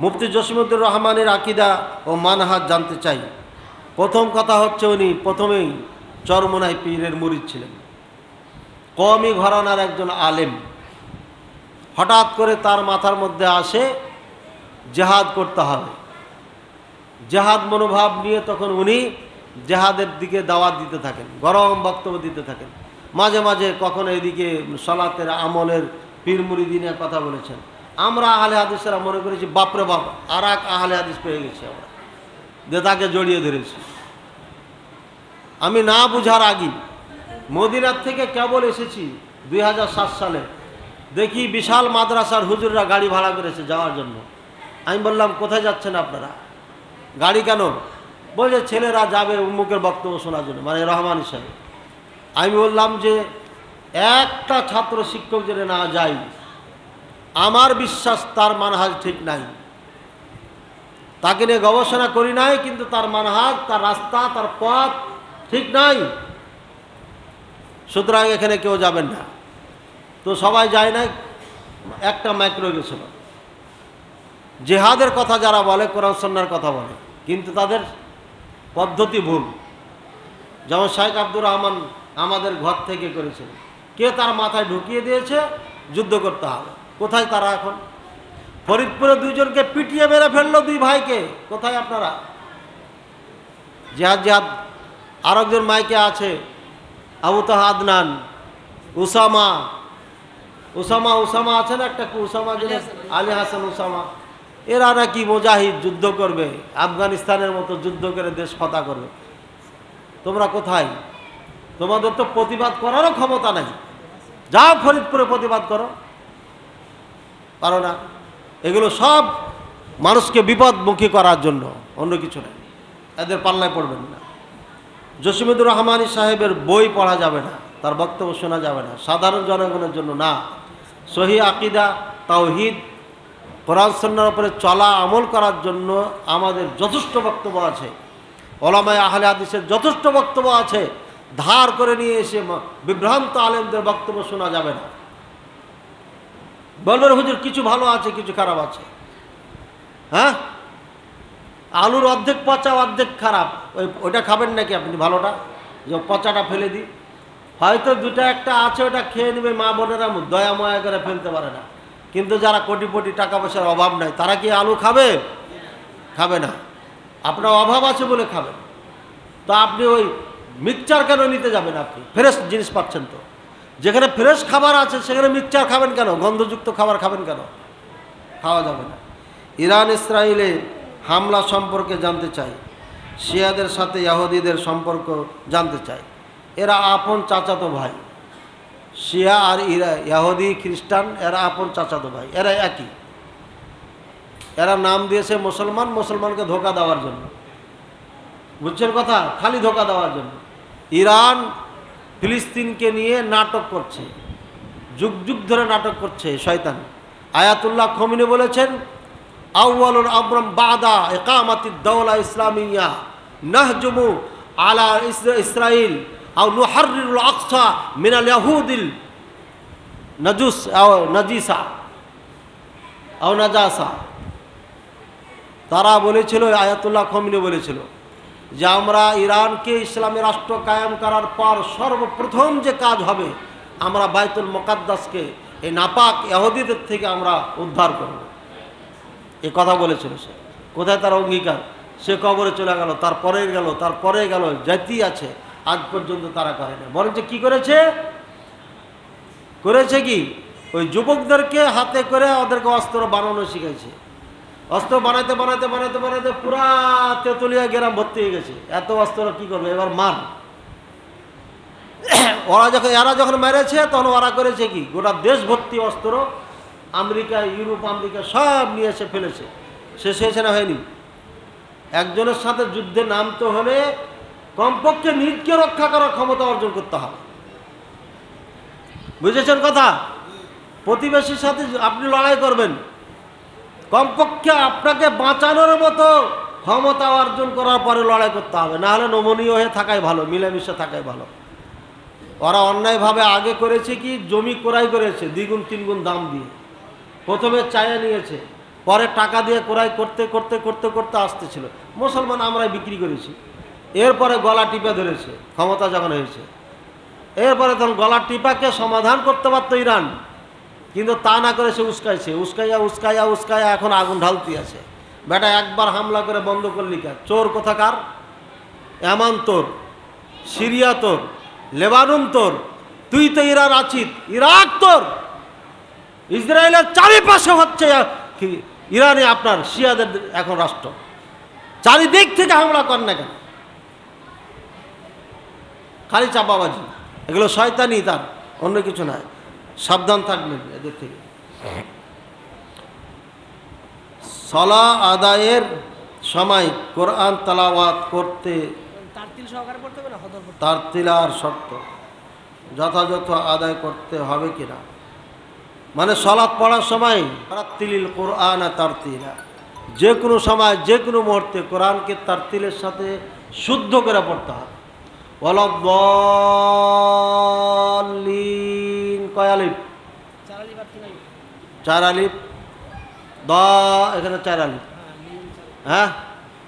মুফতি জসিমুদ্দুর রহমানের আকিদা ও মানহাত জানতে চাই। প্রথম কথা হচ্ছে উনি প্রথমেই চরমোনাই পীরের মুরিদ ছিলেন। কমই ঘরানার একজন আলেম। হঠাৎ করে তার মাথার মধ্যে আসে, জেহাদ করতে হবে। জেহাদ মনোভাব নিয়ে তখন উনি জেহাদের দিকে দাওয়াত দিতে থাকেন, গরম বক্তব্য দিতে থাকেন। মাঝে মাঝে কখনো এদিকে সলাতের আমলের পীর মুরিদিনের কথা বলেছেন। আমরা আহলে হাদিসেরা মনে করেছি বাপরে বাপ আর এক আহলে হাদিস পেয়ে গেছি আমরা। যে তাকে জড়িয়ে ধরেছি। আমি না বুঝার আগেই মদিনার থেকে কেবল এসেছি দুই হাজার সাত সালে। দেখি বিশাল মাদ্রাসার হুজুররা গাড়ি ভাড়া করেছে যাওয়ার জন্য। আমি বললাম, কোথায় যাচ্ছেন আপনারা? গাড়ি কেন? বলছে, ছেলেরা যাবে উম্মুকের বক্তব্য শোনার জন্য মানে রহমান সাহেব আমি বললাম যে, একটা ছাত্র শিক্ষক যদি না যাই আমার বিশ্বাস তার মানহাজ ঠিক নাই। তাকে নিয়ে গবেষণা করি নাই, কিন্তু তার মানহাজ, তার রাস্তা, তার পথ ঠিক নাই। সুতরাং এখানে কেউ যাবেন না। তো সবাই যায় না একটা মাইক্রো গেছিল। জেহাদের কথা যারা বলে, কোরআন সন্ন্যার কথা বলে, কিন্তু তাদের পদ্ধতি ভুল। যেমন শাহেখ আব্দুর রহমান আমাদের ঘর থেকে করেছিল কে তার মাথায় ঢুকিয়ে দিয়েছে? যুদ্ধ করতে হবে। কোথায় তারা এখন? ফরিদপুরে দুইজনকে পিটিয়ে মেরে ফেলল দুই ভাইকে। কোথায় আপনারা? জেহাদ জেহাদ। আরেকজন মাইকে আছে আবু তাহা আদনান উসামা। উসামা উসামা আছে না একটা উসামা যিনি আলী হাসান। উসামা। এরা নাকি মুজাহিদ যুদ্ধ করবে আফগানিস্তানের মতো যুদ্ধ করে দেশ ফতা করবে। তোমরা কোথায়? তোমাদের তো প্রতিবাদ করারও ক্ষমতা নাই। যাও ফরিদপুরে প্রতিবাদ করো। পারো না। এগুলো সব মানুষকে বিপদমুখী করার জন্য, অন্য কিছু নেই এদের পাল্লায় পড়বেন না। জসিমুদ্দুর রহমানী সাহেবের বই পড়া যাবে না, তার বক্তব্য শোনা যাবে না। সাধারণ জনগণের জন্য না। সহি আকিদা, তাওহিদ, কোরআন সন্ন্যার উপরে চলা, আমল করার জন্য আমাদের যথেষ্ট বক্তব্য আছে। ওলামায় আহলে হাদিসের যথেষ্ট বক্তব্য আছে। ধার করে নিয়ে এসে বিভ্রান্ত আলেমদের বক্তব্য শোনা যাবে না। বলবেন হুজুর, কিছু ভালো আছে, কিছু খারাপ আছে? হ্যাঁ? আলুর অর্ধেক পচা, অর্ধেক খারাপ। ওই, ওইটা খাবেন নাকি আপনি ভালোটা? যে পচাটা ফেলে দিই। হয়তো দুটা একটা আছে, ওটা খেয়ে নেবে মা বোনেরা, দয়া ময়া করে ফেলতে পারে না। কিন্তু যারা কোটি কোটি টাকা পয়সার অভাব নাই, তারা কি আলু খাবে? খাবে না। আপনার অভাব আছে বলে খাবেন তো আপনি ওই মিক্সচার কেন নিতে যাবেন আপনি? ফ্রেশ জিনিস পাচ্ছেন তো। যেখানে ফ্রেশ খাবার আছে, সেখানে মিক্সচার খাবেন কেন? গন্ধযুক্ত খাবার খাবেন কেন? খাওয়া যাবে না। ইরান, ইসরায়েলে হামলা সম্পর্কে জানতে চাই। শিয়াদের সাথে ইয়াহুদিদের সম্পর্ক জানতে চাই। এরা আপন চাচাতো ভাই। শিয়া আর ইরা, ইয়াহুদি, খ্রিস্টান, এরা আপন চাচাতো ভাই। এরা একই। এরা নাম দিয়েছে মুসলমান, মুসলমানকে ধোকা দেওয়ার জন্য। বুঝছেন কথা? খালি ধোকা দেওয়ার জন্য। ইরান ফিলিস্তিনকে নিয়ে নাটক করছে। যুগ যুগ ধরে নাটক করছে শয়তান। আয়াতুল্লাহ খমিনে বলেছেন আউয়ালুল আবরাম বাদা একামাতি দৌলা ইসলামিয়া নাহজুমু আলা ইসরাইল আও নুহারিরুল আকসা মিনাল ইয়াহুদিল নাজুস নাজিসা নাজাসা। তারা বলেছিল, আয়াতুল্লাহ খমিনে বলেছিল যে আমরা ইরানকে ইসলামী রাষ্ট্র কায়েম করার পর সর্বপ্রথম যে কাজ হবে, আমরা বাইতুল মোকাদ্দাসকে, এই নাপাক ইহুদিদের থেকে আমরা উদ্ধার করব। এ কথা বলেছিল সে। কোথায় তার অঙ্গীকার? সে কবরে চলে গেল তারপরে গেল তারপরে গেল, জাতি আছে, আজ পর্যন্ত তারা করে না বরঞ্চ কি করেছে? করেছে কি? ওই যুবকদেরকে হাতে করে ওদেরকে অস্ত্র বানানো শিখেছে অস্ত্র বানাইতে বানাইতে বানাইতে বানাইতে পুরা তেঁতুলিয়া গ্রাম ভর্তি হয়ে গেছে। এত অস্ত্র কি করবে? এবার মার। ওরা যখন, এরা যখন মেরেছে, তখন ওরা করেছে কি? গোটা দেশ ভর্তি অস্ত্র আমেরিকা, ইউরোপ, আমেরিকা সব নিয়ে এসে ফেলেছে। শেষ হয়েছে না হয়নি? একজনের সাথে যুদ্ধে নামতে হলে কমপক্ষে নিজকে রক্ষা করার ক্ষমতা অর্জন করতে হবে। বুঝেছেন কথা? প্রতিবেশীর সাথে আপনি লড়াই করবেন। কমপক্ষে আপনাকে বাঁচানোর মতো ক্ষমতা অর্জন করার পরে লড়াই করতে হবে। না হলে নমনীয় হয়ে থাকাই ভালো, মিলেমিশে থাকাই ভালো। ওরা অন্যায়ভাবে আগে করেছে কি? জমি ক্রয় করেছে, দ্বিগুণ, তিনগুণ দাম দিয়ে। প্রথমে চায়া নিয়েছে, পরে টাকা দিয়ে ক্রয় করতে করতে করতে করতে আসতেছিল। মুসলমান আমরাই বিক্রি করেছি। এরপরে গলা টিপে ধরেছে, ক্ষমতা যখন হয়েছে। এরপরে তখন গলা টিপাকে সমাধান করতে পারতো ইরান। কিন্তু তা না করে সে উস্কাইছে। উস্কাইয়া উস্কাইয়া উস্কাইয়া এখন আগুন ঢালতি আছে। বেটা, একবার হামলা করে বন্ধ করলি কা? চোর কোথাকার? এমান তোর, সিরিয়া তোর, লেবানন তোর, তুই তো ইরান আছিস, ইরাক তোর। ইসরায়েলের চারিপাশে হচ্ছে ইরানে আপনার শিয়াদের এখন রাষ্ট্র। চারিদিক থেকে হামলা কর না কেন? খালি চাপাবাজি। এগুলো শয়তানি তার, অন্য কিছু নয়। সাবধান থাকবেন এদের থেকে। সলা আদায়ের সময় কোরআন তালাওয়াত করতে তার তিলার শর্ত। যথাযথ আদায় করতে হবে কিনা? মানে সলাৎ পড়ার সময় তিলিল কোরআন তার তিলা যে কোনো সময় যে কোনো মুহূর্তে কোরআনকে তার তিলের সাথে শুদ্ধ করে পড়তে হবে। বাদ কিনাই চার আলিফ। দ, এখানে চার আলিফ। হ্যাঁ?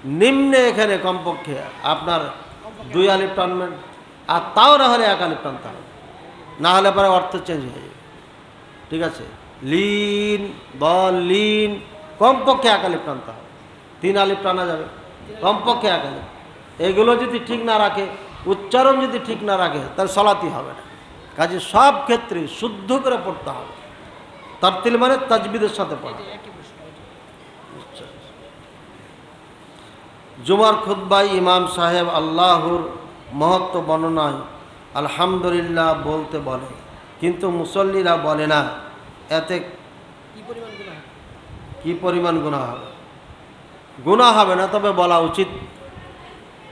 নিম্নে এখানে কমপক্ষে আপনার দুই আলিফ টানবেন, আর তাও না হলে এক আলিফ টানতে হবে। না হলে পরে অর্থ চেঞ্জ হয়ে যাবে। ঠিক আছে? লিন বল লিন কমপক্ষে এক আলিফ টানতে হবে। তিন আলিফ টানা যাবে। কমপক্ষে এক আলিফ। এগুলো যদি ঠিক না রাখে উচ্চারণ যদি ঠিক না রাখে তাহলে সলাতি হবে না। কাজে সব ক্ষেত্রে শুদ্ধ করে পড়তে হবে। তারতিল মানে তাজবিদের সাথে পড়া। জুমার খুদ্বাই ইমাম সাহেব আল্লাহর মহত্ব বর্ণনায় আলহামদুলিল্লাহ বলতে বলে কিন্তু মুসল্লিরা বলে না এতে কি পরিমাণ গুনাহ কি পরিমাণ গুণা হবে? গুণা হবে না তবে বলা উচিত।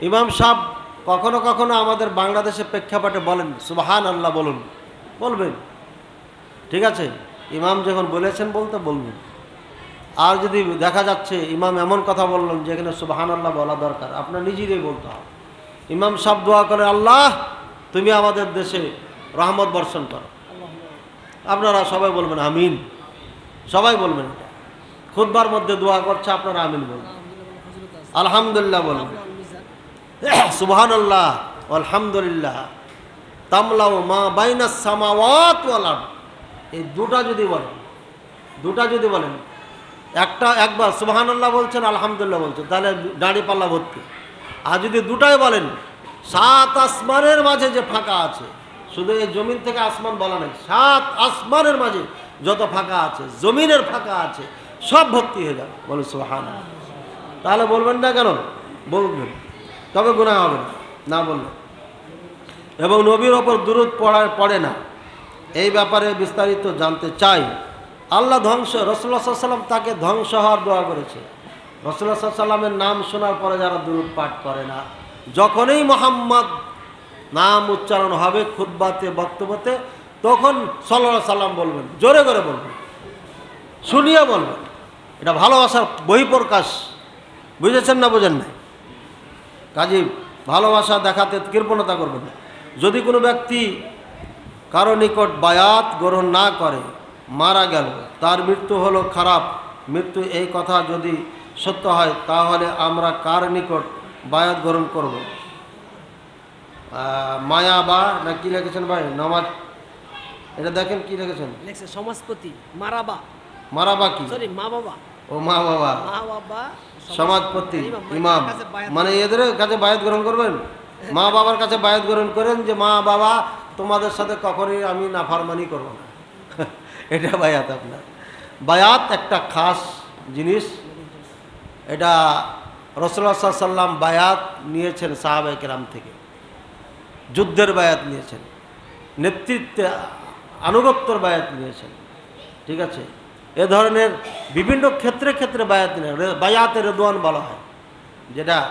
ইমাম সাহেব কখনো কখনো আমাদের বাংলাদেশের প্রেক্ষাপটে বলেন সুবাহান আল্লাহ বলুন। বলবেন। ঠিক আছে? ইমাম যখন বলেছেন বলতে বলবেন। আর যদি দেখা যাচ্ছে ইমাম এমন কথা বললেন যে এখানে সুবাহান আল্লাহ বলা দরকার, আপনার নিজেরই বলতে হবে। ইমাম সব দোয়া করে আল্লাহ, তুমি আমাদের দেশে রহমত বর্ষণ করো। আপনারা সবাই বলবেন, আমিন। সবাই বলবেন খুদবার মধ্যে দোয়া করছে, আপনারা আমিন বলবেন। আলহামদুলিল্লাহ বলবেন আবুল মিজান সুবহান আল্লাহ আলহামদুলিল্লাহ। তামলাও মা বাইনা সামাওয়াত ওয়াল আরদ। এই দুটা যদি বলেন, দুটা যদি বলেন, একটা একবার সুবহানাল্লাহ বলছেন, আলহামদুলিল্লাহ বলছেন, তাহলে দাঁড়ি পাল্লা ভর্তি। আর যদি দুটাই বলেন, সাত আসমানের মাঝে যে ফাঁকা আছে, শুধু এই জমিন থেকে আসমান বলা নেই, সাত আসমানের মাঝে যত ফাঁকা আছে, জমিনের ফাঁকা আছে, সব ভর্তি হয়ে যাবে। বলে সুবহান তাহলে বলবেন না কেন? বলবেন। তবে গুণা হবে না না বললে। এবং নবীর ওপর দূরত পড়া, পড়ে না। এই ব্যাপারে বিস্তারিত জানতে চাই। আল্লাহ ধ্বংস রসুল্লাহ সাল্লাম তাকে ধ্বংস হওয়ার দোয়া করেছে। রসুল্লাহ সাল্লামের নাম শোনার পরে যারা দূরত পাঠ করে না, যখনই মোহাম্মদ নাম উচ্চারণ হবে খুদ্বাতে বক্তব্যতে, তখন সাল্লাহ সাল্লাম বলবেন, জোরে করে বলবেন, শুনিয়ে বলবেন। এটা ভালোবাসার বহিঃপ্রকাশ। বুঝেছেন না বোঝেন নাই? কাজে ভালোবাসা দেখাতে কৃপণতা করবেন না। যদি কোনো ব্যক্তি কারও নিকট বায়াত গ্রহণ না করে মারা গেল তার মৃত্যু হলো খারাপ মৃত্যু এই কথা যদি সত্য হয় তাহলে আমরা কার নিকট বায়াত গ্রহণ করব? মায়া বা না কি লিখেছেন ভাই? নমাজ। এটা দেখেন কি লিখেছেন? লেখছে সমাজপতি মারাবা মারাবা কি? সরি মা বাবা। ও মা বাবা। সমাজপতি মানে ইমাম। মানে এদের কাছে বায়াত গ্রহণ করবেন? মা বাবার কাছে বায়াত গ্রহণ করেন যে মা বাবা তোমাদের সাথে কখনই আমি নাফারমানি করব না। এটা বায়াত আপনার। বায়াত একটা খাস জিনিস। এটা রসুল্লাহ সাল্লাম বায়াত নিয়েছেন সাহাব কেরাম থেকে। যুদ্ধের বায়াত নিয়েছেন। নেতৃত্বে আনুগত্যর বায়াত নিয়েছেন। ঠিক আছে? এ ধরনের বিভিন্ন ক্ষেত্রে ক্ষেত্রে বায়াত বায়াতে রেদওয়ান বলা হয়। যেটা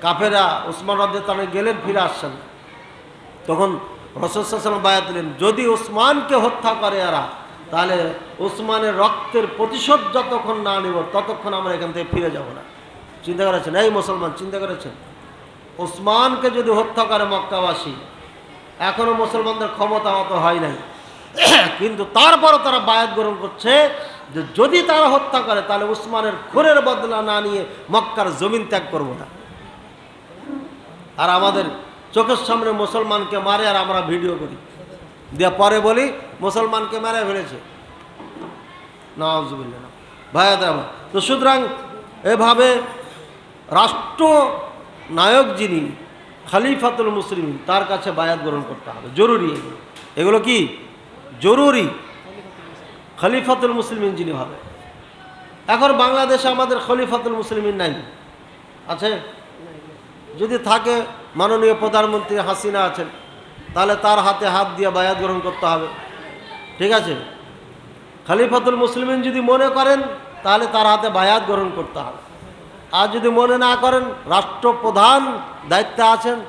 কাফেরা ওসমান রদ্দে তানে গেলেন, ফিরে আসছেন। তখন রসদাম বায়াত দিলেন, যদি ওসমানকে হত্যা করে এরা, তাহলে ওসমানের রক্তের প্রতিশোধ যতক্ষণ না নেব, ততক্ষণ আমরা এখান থেকে ফিরে যাব না। চিন্তা করেছেন? এই মুসলমান, চিন্তা করেছেন? ওসমানকে যদি হত্যা করে মক্কাবাসী এখনও মুসলমানদের ক্ষমতা অত হয় নাই। কিন্তু তারপরও তারা বায়াত গ্রহণ করছে যে যদি তারা হত্যা করে, তাহলে উসমানের খুরের বদলা না নিয়ে মক্কার জমিন ত্যাগ করব না। আর আমাদের চোখের সামনে মুসলমানকে মারে আর আমরা ভিডিও করি। দিয়ে পরে বলি, মুসলমানকে মেরে ফেলেছে। নওয়াজুবিল্লাহ ভাইয়া দেওয়া তো সুতরাং এভাবে রাষ্ট্র নায়ক যিনি, খালিফাতুল মুসলিম তার কাছে বায়াত গ্রহণ করতে হবে। জরুরি এগুলো কি? জরুরি খলিফাতুল মুসলিমিন যিনি হবে। এখন বাংলাদেশে আমাদের খলিফাতুল মুসলিমিন নাই। আছে? যদি থাকে, মাননীয় প্রধানমন্ত্রী হাসিনা আছেন, তাহলে তার হাতে হাত দিয়ে বায়াত গ্রহণ করতে হবে। ঠিক আছে? খলিফাতুল মুসলিমিন যদি মনে করেন, তাহলে তার হাতে বায়াত গ্রহণ করতে হবে। আর যদি মনে না করেন, রাষ্ট্রপ্রধান দায়িত্বে আছেন,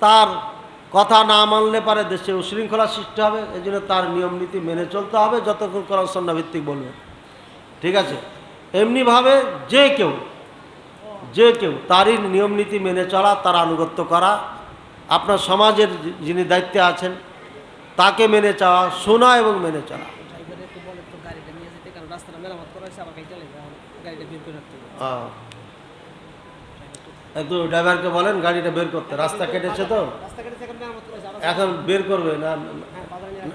তার কথা না মানলে পারে দেশে উশৃঙ্খলা সৃষ্টি হবে এই জন্য তার নিয়ম নীতি মেনে চলতে হবে যতক্ষণ কোরআন সন্না ভিত্তিক বলবে। ঠিক আছে? এমনিভাবে যে কেউ যে কেউ তারই নিয়ম নীতি মেনে চলা তার আনুগত্য করা আপনার সমাজের যিনি দায়িত্বে আছেন তাকে মেনে চাওয়া শোনা এবং মেনে চলা। একটু আহ। একটু ড্রাইভারকে বলেন গাড়িটা বের করতে রাস্তা কেটেছে তো? রাস্তাঘাটে এখন বের করবে না?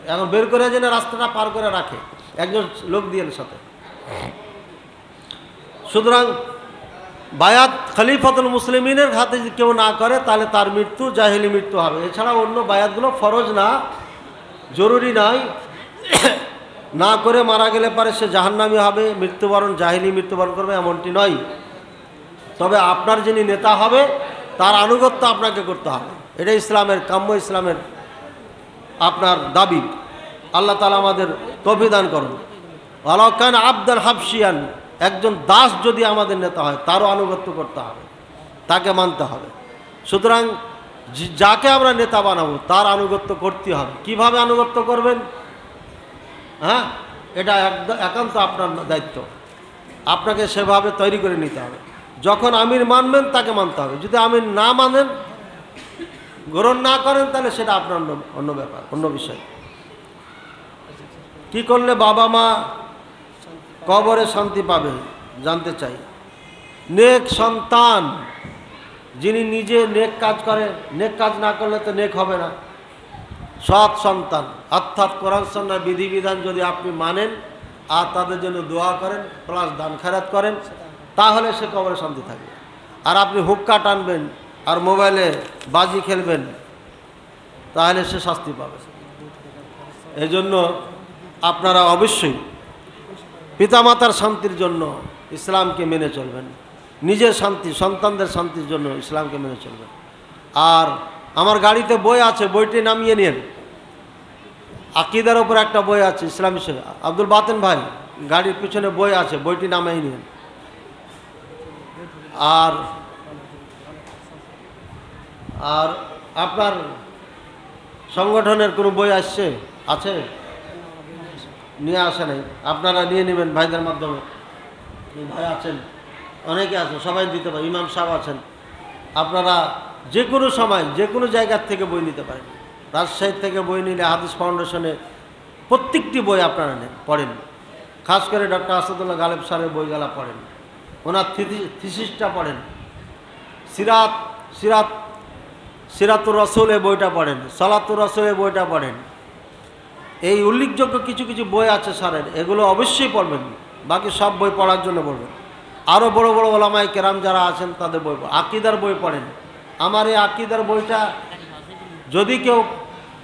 এখন বের করে যেন রাস্তাটা পার করে রাখে। একজন লোক দিয়ে সাথে। সুতরাং বায়াত খলিফাতুল মুসলিমিনের হাতে যদি কেউ না করে, তাহলে তার মৃত্যু, জাহিলি মৃত্যু হবে। এছাড়া অন্য বায়াতগুলো ফরজ না, জরুরি নয়। না করে মারা গেলে পারে সে জাহান্নামি হবে, মৃত্যুবরণ, জাহিলি মৃত্যুবরণ করবে, এমনটি নয়। তবে আপনার যিনি নেতা হবে, তার আনুগত্য আপনাকে করতে হবে। এটা ইসলামের, কাম্য ইসলামের আপনার দাবি। আল্লাহ তালা আমাদের তফিদান করুন। আলাকান আবদান হাফসিয়ান একজন দাস যদি আমাদের নেতা হয়, তারও আনুগত্য করতে হবে, তাকে মানতে হবে। সুতরাং যাকে আমরা নেতা বানাবো, তার আনুগত্য করতে হবে। কীভাবে আনুগত্য করবেন? হ্যাঁ এটা একান্ত আপনার দায়িত্ব। আপনাকে সেভাবে তৈরি করে নিতে হবে। যখন আমির মানবেন, তাকে মানতে হবে। যদি আমির না মানেন গ্রহণ না করেন, তাহলে সেটা আপনার অন্য অন্য ব্যাপার, অন্য বিষয়। কি করলে বাবা মা কবরে শান্তি পাবে জানতে চাই। নেক সন্তান, যিনি নিজে নেক কাজ করে, নেক কাজ না করলে তো নেক হবে না। সৎ সন্তান, অর্থাৎ কোরআন সন্ন্যার বিধিবিধান যদি আপনি মানেন আর তাদের জন্য দোয়া করেন, প্লাস দান খারাত করেন, তাহলে সে কবরে শান্তি থাকবে। আর আপনি হুক্কা টানবেন আর মোবাইলে বাজি খেলবেন, তাহলে সে শাস্তি পাবে। এই জন্য আপনারা অবশ্যই পিতামাতার শান্তির জন্য ইসলামকে মেনে চলবেন। নিজের শান্তি, সন্তানদের শান্তির জন্য ইসলামকে মেনে চলবেন। আর আমার গাড়িতে বই আছে, বইটি নামিয়ে নিন। আকিদার ওপর একটা বই আছে, ইসলাম বিষয়ে আব্দুল বাতেন ভাই, গাড়ির পিছনে বই আছে, বইটি নামিয়ে নিন। আর আর আপনার সংগঠনের কোনো বই আসছে? আছে? নিয়ে আসে নাই। আপনারা নিয়ে নেবেন ভাইদের মাধ্যমে। ভাই আছেন। অনেকে আছেন সবাই দিতে পারে। ইমাম সাহেব আছেন। আপনারা যে কোনো সময়, যে কোনো জায়গার থেকে বই নিতে পারেন। রাজশাহী থেকে বই নিলে হাদিস ফাউন্ডেশনে প্রত্যেকটি বই আপনারা নেন, পড়েন। খাস করে ডক্টর আসাদুল্লাহ গালেব স্যারের বইগুলা পড়েন। ওনার থিসি- থিসিসটা পড়েন। সিরাত সিরাত সিরাতুর রসুল এই বইটা পড়েন, সলাতুর রসুল এই বইটা পড়েন। এই উল্লেখযোগ্য কিছু কিছু বই আছে স্যারের, এগুলো অবশ্যই পড়বেন, বাকি সব বই পড়ার জন্য পড়বেন। আরও বড় বড় ওলামাই কেরাম যারা আছেন তাদের বই আকিদার বই পড়েন। আমার এই আকিদার বইটা যদি কেউ